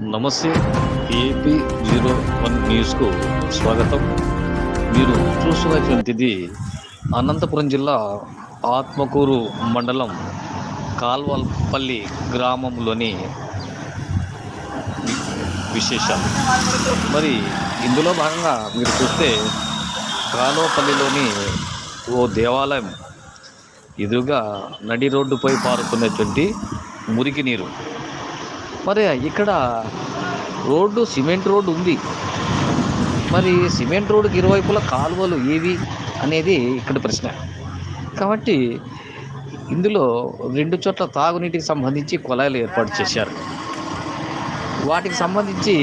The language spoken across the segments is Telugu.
నమస్తే ఏపీ జీరో వన్ న్యూస్కు స్వాగతం. మీరు చూస్తున్నటువంటిది అనంతపురం జిల్లా ఆత్మకూరు మండలం కాల్వల్పల్లి గ్రామంలోని విశేషాలు. మరి ఇందులో భాగంగా మీరు చూస్తే కాలువపల్లిలోని ఓ దేవాలయం ఎదురుగా నడి రోడ్డుపై పారుతున్నటువంటి మురికి నీరు. మరి ఇక్కడ రోడ్డు సిమెంట్ రోడ్డు ఉంది. మరి సిమెంట్ రోడ్డుకి ఇరువైపులా కాలువలు ఏవి అనేది ఇక్కడ ప్రశ్న. కాబట్టి ఇందులో రెండు చోట్ల తాగునీటికి సంబంధించి కుళాయిలు ఏర్పాటు చేశారు. వాటికి సంబంధించి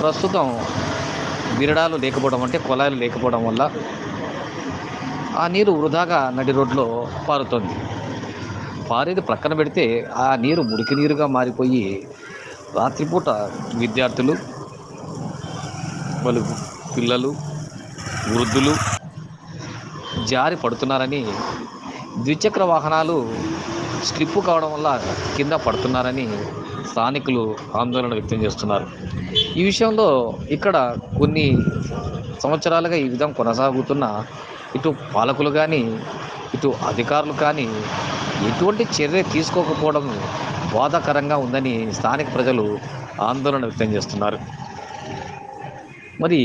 ప్రస్తుతం విరడాలు లేకపోవడం అంటే కుళాయిలు లేకపోవడం వల్ల ఆ నీరు వృధాగా నడి రోడ్లో పారుతుంది. పారేది ప్రక్కన పెడితే ఆ నీరు మురికి నీరుగా మారిపోయి రాత్రిపూట విద్యార్థులు వాళ్ళు పిల్లలు వృద్ధులు జారి పడుతున్నారని ద్విచక్ర వాహనాలు స్లిప్ కావడం వల్ల కింద పడుతున్నారని స్థానికులు ఆందోళన వ్యక్తం చేస్తున్నారు. ఈ విషయంలో ఇక్కడ కొన్ని సంవత్సరాలుగా ఈ విధం కొనసాగుతున్న ఇటు పాలకులు కానీ ఇటు అధికారులు కానీ ఎటువంటి చర్య తీసుకోకపోవడం బాధాకరంగా ఉందని స్థానిక ప్రజలు ఆందోళన వ్యక్తం చేస్తున్నారు. మరి